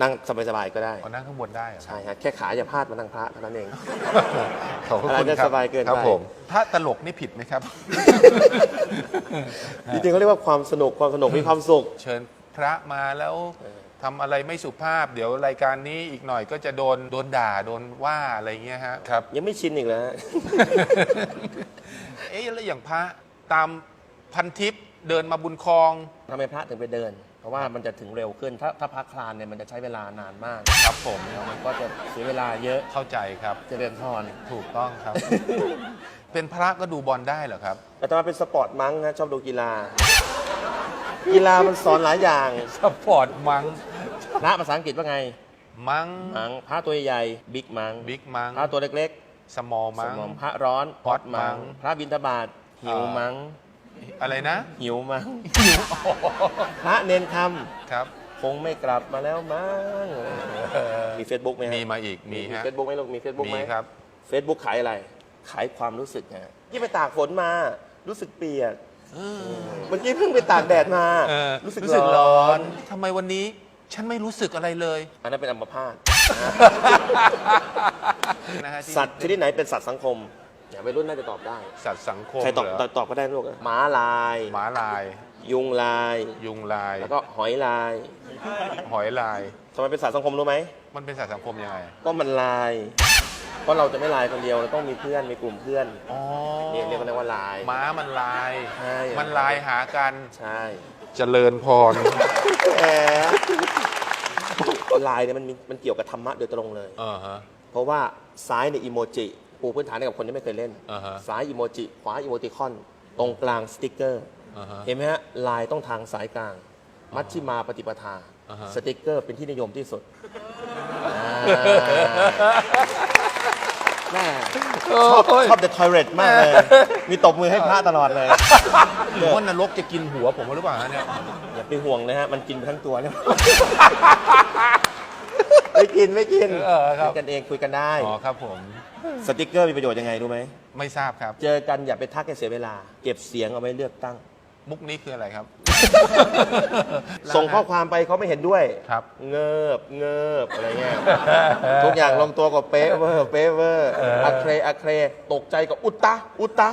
นั่งสบายๆก็ได้ เอานั่งข้างบนได้เหรอครับใช่ฮะแค่ขาอย่าพลาดมานั่งพระเท่านั้นเอง ขอบคุณอะไรจะครับสบายเกินครับไปผมถ้าตลกนี่ผิดไหมครับ จริงๆเขาเรียกว่าความสนุกความสนุกมีความสุข เชิญพระมาแล้วทำอะไรไม่สุภาพ เดี๋ยวรายการนี้อีกหน่อยก็จะโดนโดนด่าโดนว่าอะไรเงี้ยฮะครับ ยังไม่ชินอีกแล้ว เอ๊ะแล้วอย่างพระตามพันทิปเดินมาบุญคลอง ทำไมพระถึงไปเดิน เพราะว่ามันจะถึงเร็วขึ้น ถ้าถ้าพักคลานเนี่ยมันจะใช้เวลานานมากครับผมมันก็จะเสียเวลาเยอะเข้าใจครับ เจริญพรถูกต้องครับ เป็นพระก็ดูบอลได้เหรอครับแต่ตมาเป็นสปอร์ตมั้งนะชอบดูกีฬา กีฬามันสอนหลายอย่างสปอร์ตมังพระภาษาอังกฤษว่าไงมังมังพระตัวใหญ่บิ๊กมังบิ๊กมังพระตัวเล็กสมอลๆสมังมองพระร้อนฮอตมั้งพระบิณฑบาตหิวอ่ามัมัง อะไรนะหิวมังพระเนนคครับำคงไม่กลับมาแล้วมั้งมีเฟซบุ๊กไหมฮะมีมาอีกมีฮะเฟซบุ๊กไหมลูกมีเฟซบุ๊กมีไหม ครับเฟซบุ๊กขายอะไร ขายความรู้สึกฮะยี่ไปตากฝนมารู้สึกเปียกเมื่อกี้เพิ่งไปตากแดดมาเออรู้สึกรู้สึกร้ร้ออนนทำไมวันนี้ ฉันไม่รู้สึกอะไรเลยอันนั้นเป็นอัมพาตนะฮะที่สัตว์ชนิดไหนเป็นสัตว์สังคม อย่าไปรุ่นน่าจะตอบได้ สัตว์สังคมใครตอบเหรตอบตอบก็ได้ลูกหมาลาย หมาลาย ยุงลาย ยุงลาย แล้วก็หอยลายหอยลาย ทำไมเป็นสัตว์สังคมรู้ไหม มันเป็นสัตว์สังคมยังไงก็มันลาย เพราะเราจะไม่ลายคนเดียวเราต้องมีเพื่อน มีกลุ่มเพื่อนอ๋อเรียกเรียกกันว่าลาย ม้ามันลาย ใช่ มันลายหากันใช่เจริญพร แหมลายเนี่ยมันมีมันเกี่ยวกับธรรมะโดยตรงเลย เออฮะ เพราะว่าซ้ายในยอีโมจิ ปูพื้นฐานให้กับคนที่ไม่เคยเล่น อ่าฮะ ซ้ายอีโมจิ ขวาอีโมติคอน ตรงกลางสติกเกอร์ อ่าฮะ เห็นไหมฮะลายต้องทางสายกลาง มัชชิมาปฏิปทา อ่าฮะ สติกเกอร์เป็นที่นิยมที่สุดแม่ชอบชอบเดอะทอยเลตมากเลย มีตบมือให้พระตลอดเลย หรือว่านรกจะกินหัวผมหรือเปล่าฮะเนี่ย อย่าไปห่วงนะฮะ มันกินไปทั้งตัวเนี่ย ไม่กินไม่กินเออครับ คุยกันเองคุยกันได้ อ๋อครับผมสติกเกอร์มีประโยชน์ยังไงรู้ไหม ไม่ทราบครับ เจอกันอย่าไปทักให้เสียเวลา เก็บเสียงเอาไว้เลือกตั้ง มุกนี้คืออะไรครับ ส่งข้อความไปเขาไม่เห็นด้วย ครับ เงิบเงิบอะไรเงี้ย ทุกอย่างลงตัวกับเป๊ะเวอร์เป๊ะเวอร์อะเครอะเครตกใจกับอุตตะอุตตะ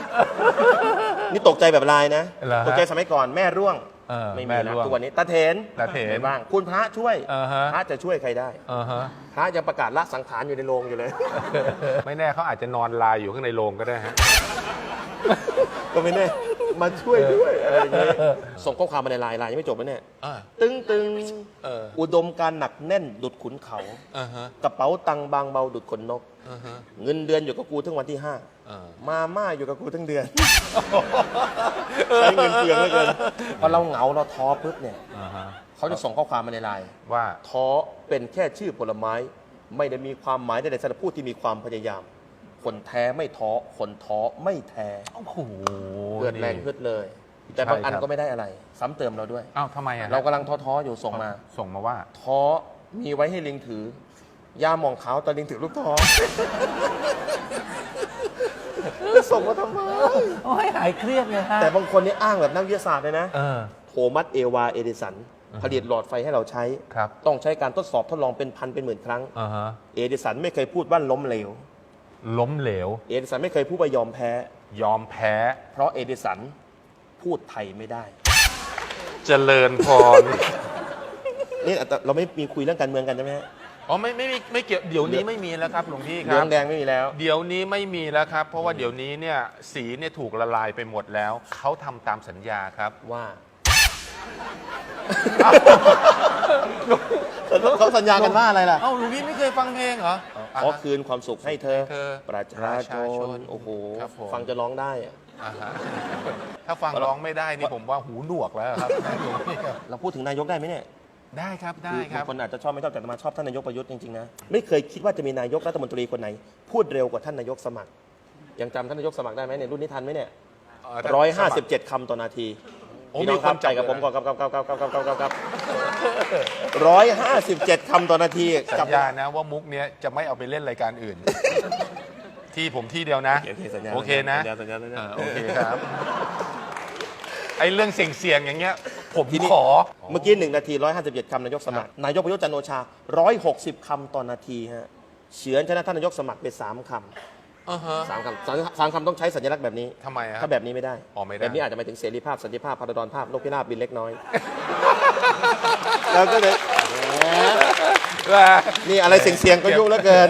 นี่ตกใจแบบลายนะ เหรอฮะ ตกใจสมัยก่อนแม่ร่วง เออไม่แม่มีนะร่วงทุกวันนี้ตาเถนตาเถน ไม่บ้าง คุณพระช่วยอ่าฮะพระจะช่วยใครได้ อ่าฮะ พระยังประกาศละสังขารอยู่ในโรงอยู่เลย ไม่แน่เขาอาจจะนอนลายอยู่ข้างในโรงก็ได้ฮะ ก็ไม่แน่มาช่วยด้วยอะไรอย่างเงี้ยส่งข้อความมาในไลน์ไลน์ยังไม่จบนะเนี่ยอ่าตึงตึงเออ อุดมการณ์หนักแน่นดุดขุนเขา อ่าฮะกระเป๋าตังค์บางเบาดุดขนนก อ่าฮะเงินเดือนอยู่กับกูทั้งวันที่ห้าอ่ามาม่าอยู่กับกูทั้งเดือน ใช้เงินเปลืองเหลือเกินพอเราเหงาเราท้อปุ๊บเนี่ยอ่าฮะเขาจะส่งข้อความมาในไลน์ว่า ท้อเป็นแค่ชื่อผลไม้ ไม่ได้มีความหมายใดๆสำหรับผู้ที่มีความพยายาม คนแท้ไม่ท้อคนท้อไม่แท้โอ้โหเลือดแรงขึ้นเลย แต่บางอันก็ไม่ได้อะไร ซ้ำเติมเราด้วย อ้าวทำไมอะเรากำลังท้อๆอยู่ส่งมา ส่งมาว่า ท้อมีไว้ให้ลิงถือยาหมองขาวตอนลิงถือลูกท้อ จะส่งมาทำไม โอ้ยหายเครียดเลยฮะแต่บางคนนี่อ้างแบบนักวิทยาศาสตร์เลยนะเออ โทมัสเอวาเอดิสัน ผลิตหลอดไฟให้เราใช้ ครับ ต้องใช้การทดสอบทดลองเป็นพันเป็นหมื่นครั้ง อ่าฮะเอดิสันไม่เคยพูดว่าล้มเหลว ล้มเหลว เอดิสันไม่เคยพูดว่ายอมแพ้ ยอมแพ้ เพราะเอดิสันพูดไทยไม่ได้ เจริญพร นี่แต่เราไม่มีคุยเรื่องการเมืองกันใช่ไหมฮะ อ๋อไม่ไม่ไม่ไม่เกี่ยวเดี๋ยวนี้ไม่มีแล้วครับหลวงพี่คเหลืรัอบ งแดงไม่มีแล้ว เดี๋ยวนี้ไม่มีแล้วครับ เพราะว่าเดี๋ยวนี้เนี่ยสีเนี่ยถูกละลายไปหมดแล้ว เขาทำตามสัญญาครับ ว่าเขาสัญญากันว่าอะไรล่ะเอ้าหลวงพี่ไม่เคยฟังเพลงเหรอ ขอคืนความสุขให้เธอเธอประชาชประชาชนน โอ้โห ครับผม ฟังจะร้องได้อะอ่าฮะถ้าฟังร้องไม่ได้นี่ผมว่าหูหนวกแล้วครับหลวงพี่ครับเราพูดถึงนายกได้ไหมเนี่ย ได้ครับได้คบารับ งคนอาจจะชอบไม่ชอบแต่อาตมาชอบท่านนายกประยุทธ์จริงๆนะไม่เคยคิดว่าจะมีนายกรัฐมนตรีคนไหน พูดเร็วกว่าท่านนายกสมัคร ยังจำท่านนายกสมัครได้ไหมเนี่ยรุ่นนี้ทันไหมเนี่ยร้อยห้าสิบเจ็ดคำต่อนาทีโอ้พี่น้อครัมใจกับผมก่อนครับครับครับครับครับครับครับร้อยห้าสิบเจ็ดคำต่อนาทีสัญญานะว่ามุกเนี้ยจะไม่เอาไปเล่นรายการอื่น ที่ผมที่เดียวนะ โอเคนะสัญญาสัญญาโอเคครับ ไอ้เรื่องเสี่ยงๆอย่างเงี้ย ผผมทีนี้ขอ เมื่อกี้หนึ่งนาที 157 คำนายกสมัคร นายกประยุทธ์จันทร์โอชา 160 คำต่อนาทีฮะเฉือนชนะท่านนายกสมัครไปสามคอ่าฮะำสามคำสามสามคำต้องใช้สัญลักษณ์แบบนี้ทำไมอะถ้าแบบนี้ไม่ได้อ๋อไม่ได้ แบบนี้อาจจะหมายถึงเสรีภาพสันติภาพพาราดอนภาพโลกพิราบบินเล็กน้อย แล้วก็เลยแหมนี่อะไรเสียงๆก็ยุ่งเหลือเกิน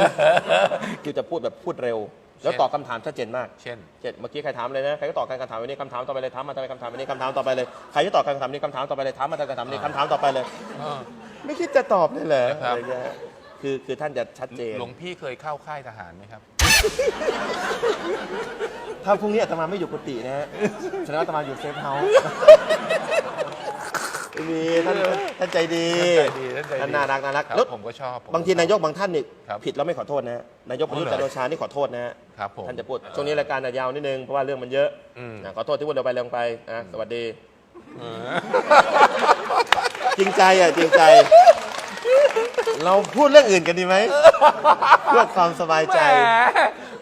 คือจะพูดแบบพูดเร็ว แล้วตอบคำถามชัดเจนมาก เช่นเช่นเมื่อกี้ใครถามเลยนะ ใครก็ตอบการคำถามวันนี้คำถามต่อไปเลยถามมาทำไมคำถามวันนี้คำถามต่อไปเลย ใครจะตอบการคำถามนี้คำถามต่อไปเลยถามมาทำไมคำถามนี้คำถามต่อไปเลย อ่า ไม่คิดจะตอบเลยเหรอครับ อะไรเงี้ยคือคือท่านจะชัดเจน หลวงพี่เคยเข้าค่ายทหารไหมครับ ถ้าพรุ่งนี้อาตมาไม่อยู่กุฏินะฮะแสดงว่าอาตมาอยู่เซฟเฮาส์ ไม่มีท่านท่านใจดีท่านใจดีท่านใจดีท่านน่ารักน่ารักครับแล้วผมก็ชอบผมบางทีนายกบางท่านนี่ครับผิดแล้วไม่ขอโทษนะฮะนายกประยุทธ์อ๋อเหรจัอนทร์โอชานี่ขอโทษนะฮะครับผมท่านจะพูดช่วงนี้รายการจะยาวนิดนึงเพราะว่าเรื่องมันเยอะอืม นะขอโทษที่พูดเร็วไปเร็วไปนะสวัสดีเออจริงใจอะจริงใจ เราพูดเรื่องอื่นกันดีไหมเพื่อความสบายแหใจม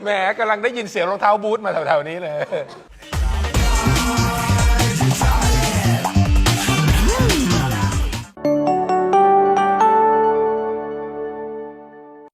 แหมกำลังได้ยินเสียงรองเท้าบูทมาแถวๆนี้เลย